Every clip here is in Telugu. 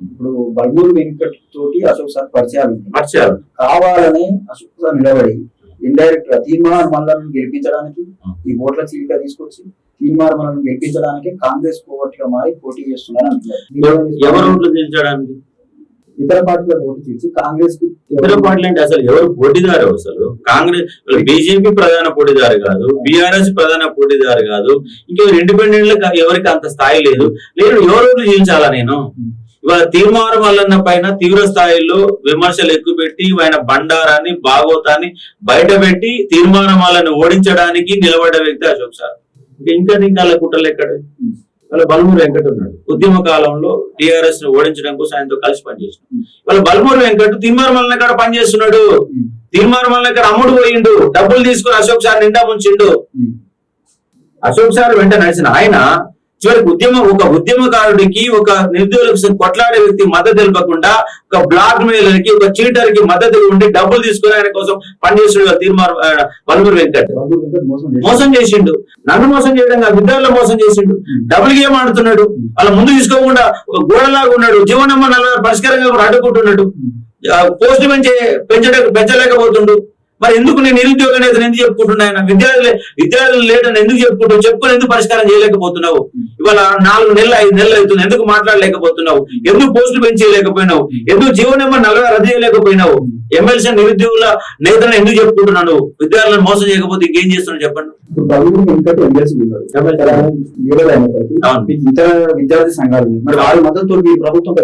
ఇప్పుడు బల్మూరు వెంకట్ తోటి అశోక్ సార్ పరిచయాలు. పరిచయాలు. కావాలని అశోక్ సార్ నిలబడి ఇండైరెక్ట్గా తీర్మాన మల్లను గెలిపించడానికి. ఈ ఓట్ల చీలిక తీసుకొచ్చి తీర్మాన మల్లను గెలిపించడానికి కాంగ్రెస్ కోవట్గా మారి పోటీ చేస్తున్నారు ఎవరు ఓట్లు ఇతర పార్టీల పోటీ చేసి కాంగ్రెస్కు ఇతర పార్టీలు అంటే అసలు ఎవరు పోటీదారు అసలు? కాంగ్రెస్ బీజేపీ ప్రధాన పోటీదారు కాదు బీఆర్ఎస్ ప్రధాన పోటీదారు కాదు ఇంకెవరు ఇండిపెండెంట్ ఎవరికి అంత స్థాయి లేదు. లేదు ఎవరు జీవించాలా నేను? ఇవాళ తీర్మానం వల్లన్న పైన తీవ్ర స్థాయిలో విమర్శలు ఎక్కువ పెట్టి ఆయన బండారాన్ని భాగవతాన్ని బయట పెట్టి తీర్మానం వాళ్ళని ఓడించడానికి నిలబడ్డ వ్యక్తి అశోక్ సార్. ఇంకా ఇంకా ఇంకా అలా కుట్రలు ఎక్కడ? వాళ్ళ బల్మూరు వెంకట ఉన్నాడు. ఉద్యమ కాలంలో టిఆర్ఎస్ని ఓడించడం కోసం ఆయనతో కలిసి పనిచేసిన. వాళ్ళ బల్మూరు వెంకట్ తీర్మానం వలన కాడ పనిచేస్తున్నాడు? తీర్మానం వలన కాడ అమ్ముడు పోయిండు? డబ్బులు తీసుకుని అశోక్ సార్ నిండా ముంచిండు. అశోక్ సార్ వెంట నడిచిన ఆయన చివరికి ఉద్యమ ఒక ఉద్యమకారుడికి ఒక నిరుద్యోగులకు కొట్లాడే వ్యక్తి మద్దతు తెలపకుండా ఒక బ్లాక్ మెయిలర్కి ఒక చీటర్కి మద్దతు ఉండి డబ్బులు తీసుకుని ఆయన కోసం పనిచేస్తున్నాడు తీర్మానం బల్మూరు వెంకట్. మోసం చేసిండు. నన్ను మోసం చేయడం కాదు విద్యార్థులు మోసం చేసిండు. డబుల్ గేమ్ ఆడుతున్నాడు. వాళ్ళ ముందు తీసుకోకుండా ఒక గోడలాగా ఉన్నాడు. జీవనమ్మ నల్ల పరిష్కారంగా అడ్డుకుంటున్నాడు పోస్ట్ పెంచే పెంచడం పెంచలేకపోతుండు. మరి ఎందుకు నేను నిరుద్యోగ నేతను ఎందుకు చెప్పుకుంటున్నా? విద్యార్థులు విద్యార్థులు లేడని ఎందుకు చెప్పుకుంటావు చెప్పుకొని ఎందుకు పరిష్కారం చేయలేకపోతున్నావు? ఇవాళ నాలుగు నెలలు ఐదు నెలలు అవుతుంది. ఎందుకు మాట్లాడలేకపోతున్నావు? ఎందుకు పోస్టులు పెంచేయలేకపోయినావు? ఎందుకు జీవనమ్మ నలభై రద్దు చేయలేకపోయినావు ఎమ్మెల్సీ నిరుద్యోగుల నేతను ఎందుకు చెప్పుకుంటున్నాను విద్యార్థులను మోసం చేయకపోతే ఇంకేం చేస్తున్నావు చెప్పండి. ఇతర విద్యార్థి సంఘాలు మరి మద్దతు మీ ప్రభుత్వం.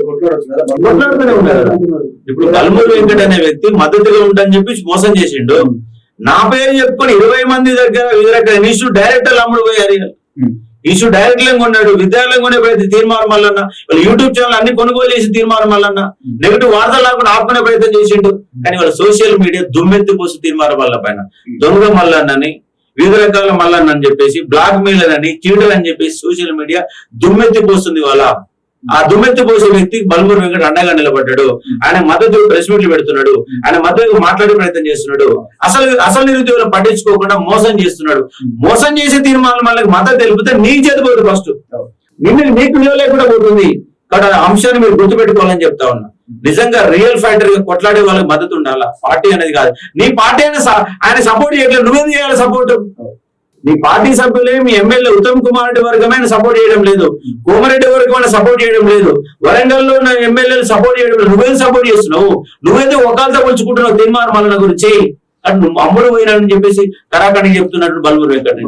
ఇప్పుడు కల్మూరు వెంకట అనే వ్యక్తి మద్దతుగా ఉంటాని చెప్పి మోసం చేసిండు. నా పేరు చెప్పుకొని ఇరవై మంది దగ్గర వివిధ రకాల ఇన్స్టిట్యూట్ డైరెక్టర్లు అమ్ముడు పోయారు ఉమ్. ఇన్స్టిట్యూట్ డైరెక్టర్ కొన్నాడు? విద్యాలయం కొనే ప్రయత్నం తీర్మానం మల్లన్న. వాళ్ళ యూట్యూబ్ ఛానల్ అన్ని కొనుగోలు చేసి తీర్మానం మల్లన్న. నెగిటివ్ వార్తలు లేకుండా ఆపుకునే ప్రయత్నం చేసిండు. కానీ వాళ్ళ సోషల్ మీడియా దుమ్మెత్తి పోసి తీర్మానం వల్ల పైన. దొంగ మల్లన్నని వివిధ రకాల మల్లన్న అని చెప్పేసి బ్లాక్ మెయిలర్ అని చీటర్ అని చెప్పేసి సోషల్ మీడియా దుమ్మెత్తి పోస్తుంది వాళ్ళ ఆ దుమ్మెత్తి పోసే వ్యక్తి బల్మూరు వెంకట అండగా నిలబడ్డాడు. ఆయన మద్దతు ప్రెస్ మీట్లు పెడుతున్నాడు ఆయన మద్దతు మాట్లాడే ప్రయత్నం చేస్తున్నాడు. అసలు అసలు నిరుద్యోగులు పట్టించుకోకుండా మోసం చేస్తున్నాడు. మోసం చేసే తీర్మానం వాళ్ళకి మద్దతు తెలిపితే నీకు చేతిపోతుంది ఫస్ట్. నిన్ను నీకు విలువ లేకుండా పోతుంది. కాబట్టి ఆ అంశాన్ని మీరు గుర్తుపెట్టుకోవాలని చెప్తా ఉన్నా. నిజంగా రియల్ ఫైటర్గా కొట్లాడే వాళ్ళకి మద్దతు ఉండాలా? పార్టీ అనేది కాదు. నీ పార్టీ అయినా ఆయన సపోర్ట్ చేయట్లేదు. నువ్వేం చేయాలి సపోర్ట్? నీ పార్టీ సభ్యులే మీ M L A Uttam Kumar Reddy వర్గమైన support చేయడం లేదు. కోమరెడ్డి వర్గమైన సపోర్ట్ చేయడం లేదు. వరంగల్లో ఎమ్మెల్యేలు సపోర్ట్ చేయడం లేదు. నువ్వేం సపోర్ట్ చేస్తున్నావు? నువ్వేదో ఒకళ్ళతో పోల్చుకుంటున్నావు తీర్మానం మల్లన గురించి? అటు నువ్వు అమ్ముడు పోయినాడని చెప్పేసి కరాకని చెప్తున్నట్టు బల్బు వెంకట్ అని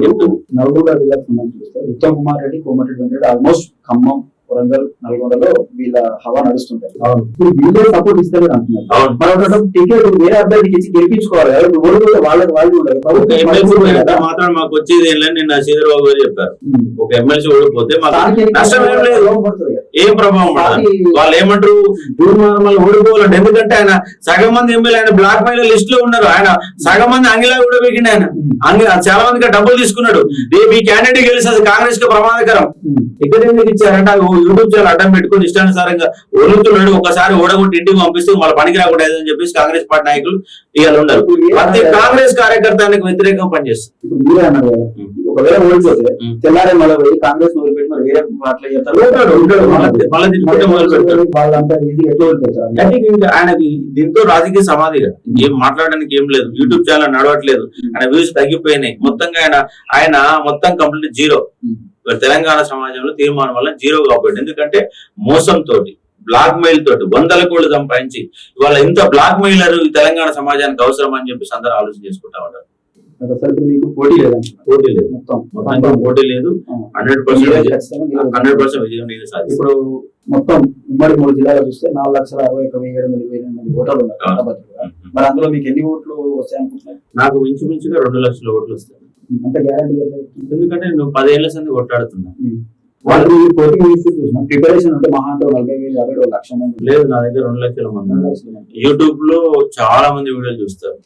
నల్గొండ జిల్లాకు సంబంధించి ఉత్తమ్ కుమార్ రెడ్డి కోమరెడ్డి వెంకట ఆల్మోస్ట్ ఖమ్మం. వరంగల్ నల్గొండలో వీళ్ళ హవా నడుస్తుంటాయి. ఇప్పుడు వీళ్ళే సపోర్ట్ ఇస్తారు అంటున్నారు. టికెట్ వేరే అభ్యర్థికి ఇచ్చి గెలిపించుకోవాలి కదా ఓడిపోతే వాళ్ళకి వాళ్ళు పోయినంత మాత్రం మాకు వచ్చేది ఏం లేదు నిన్న శ్రీధరబాబు గారు చెప్పారు. ఒక ఎమ్మెల్సీ ఓడిపోతే మాకు నష్టం ఏం లేదు. ఏం ప్రభావం వాళ్ళు ఏమంటారు మళ్ళీ ఓడిపోవాలంటే ఎందుకంటే ఆయన సగం మంది ఎమ్మెల్యే ఆయన బ్లాక్ మెయిల్ లిస్ట్లో ఉన్నారు. ఆయన సగం మంది అంగిలా కూడా వీకిండి ఆయన. అంగి చాలా మందికి డబ్బులు తీసుకున్నాడు. రేపు ఈ క్యాండిడేట్ గెలిచి అది కాంగ్రెస్కి ప్రమాదకరం. ఇక్కడ ఎందుకు ఇచ్చారంటే యూట్యూబ్ ఛానల్ అడ్డం పెట్టుకుని ఇష్టానుసారంగా వదులుతున్నాడు ఒకసారి ఓడగొట్టి ఇంటికి పంపిస్తే వాళ్ళ పనికి రాకుండా అని చెప్పేసి కాంగ్రెస్ పార్టీ నాయకులు ఇవాళ ఉన్నారు ప్రతి కాంగ్రెస్ కార్యకర్త ఆయనకు వ్యతిరేకంగా పనిచేస్తారు ఒకవేళ ఓడిపోతే. తెల్లారే మళ్ళీ పోయి కాంగ్రెస్ వదిలిపెట్టి మరి వేరే చేస్తారు. వాళ్ళంతా ఇది ఎట్లా ఓడిపోతారు? ఆయనకి దీంతో రాజకీయ సమాధిగా ఏం మాట్లాడడానికి ఏం లేదు. యూట్యూబ్ ఛానల్ నడవట్లేదు. ఆయన వ్యూస్ తగ్గిపోయినాయి. మొత్తంగా ఆయన ఆయన మొత్తం కంప్లీట్ జీరో. తెలంగాణ సమాజంలో తీర్మానం వల్ల జీరో కాబట్టి ఎందుకంటే మోసం తోటి బ్లాక్ మెయిల్ తోటి వందల కోట్లు సంపాదించి ఇవాళ ఇంత బ్లాక్ మెయిలర్ ఈ తెలంగాణ సమాజానికి అవసరం అని చెప్పేసి అందరూ ఆలోచన చేసుకుంటా ఉంటారు. ఇప్పుడు మీకు పోటీ లేదండి పోటీ లేదు. మొత్తం. మొత్తం పోటీ లేదు. హండ్రెడ్ పర్సెంట్ హండ్రెడ్ పర్సెంట్ విజయం నేను సాధిస్తాను ఇప్పుడు మొత్తం ఉమ్మడి మూడు జిల్లాలో చూస్తే నాలుగు లక్షల అరవై ఒక వెయ్యి ఏడు వందల ఇరవై ఎనిమిది మంది ఓటర్లు ఉన్నారు. మరి అందులో మీకు ఎన్ని ఓట్లు వస్తాయి అనుకుంటున్నారు? నాకు మించుమించుగా రెండు లక్షల ఓట్లు వస్తాయి. అంత గ్యారంటీ ఎందుకంటే నేను పదేళ్ళ సంది కొట్లాడుతున్నా. వాళ్ళు కోచింగ్ ఇన్స్టిట్యూట్ చూసిన ప్రిపరేషన్ ఉంటే మహా అంటే నలభై వేలు యాభై వేలు, లక్ష మంది. లేదు నా దగ్గర రెండు లక్షల మంది. యూట్యూబ్లో చాలా మంది వీడియోలు చూస్తారు.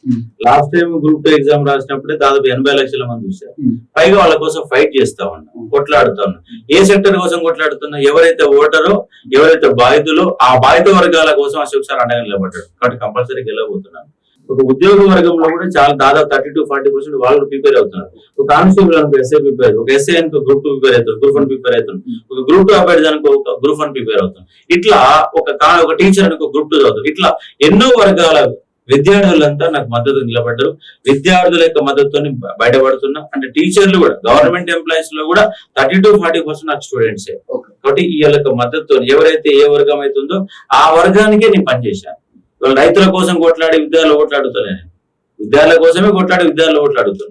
Last time group two exam రాసినప్పుడే దాదాపు ఎనభై లక్షల మంది చూశారు. పైగా వాళ్ళ కోసం ఫైట్ చేస్తా ఉన్నా కొట్లాడుతా ఉన్నా. ఏ సెక్టర్ కోసం కొట్లాడుతున్నా? ఎవరైతే ఓటరో ఎవరైతే బాధితులో ఆ బాధిత వర్గాల కోసం అశోక్ సార్ అండగా నిలబడ్డాడు. కాబట్టి కంపల్సరీ గెలవబోతున్నాను. ఒక ఉద్యోగ వర్గంలో కూడా చాలా దాదాపు థర్టీ టు ఫార్టీ పర్సెంట్ వాళ్ళు ప్రిపేర్ అవుతున్నారు. ఒక కానిస్టేబుల్ అనుకో ఎస్ఐ ప్రిపేర్ ఒక ఎస్ఐ అనుకో గ్రూప్ టూ ప్రిపేర్ అవుతారు గ్రూప్ వన్ ప్రిపేర్ అవుతారు ఒక గ్రూప్ టూ అభ్యర్థి అనుకో ఒక గ్రూప్ వన్ ప్రిపేర్ అవుతారు ఇట్లా ఒక ఒక టీచర్ అనుకో గ్రూప్ టూ చదువుతారు. ఇట్లా ఎన్నో వర్గాల విద్యార్థులంతా నాకు మద్దతు నిలబడ్డారు. విద్యార్థుల యొక్క మద్దతుని బ- బయటపడుతున్నా. అంటే టీచర్లు కూడా గవర్నమెంట్ ఎంప్లాయీస్లో కూడా థర్టీ టు ఫార్టీ పర్సెంట్ నాకు స్టూడెంట్సే కాబట్టి ఈ యొక్క మద్దతు ఎవరైతే ఏ వర్గం అవుతుందో ఆ వర్గానికే నేను పనిచేశాను. రైతుల కోసం కొట్లాడి విద్యార్థులు కొట్లాడుతలే విద్యార్థుల కోసమే కొట్లాడి విద్యార్థులు కొట్లాడుతున్నాను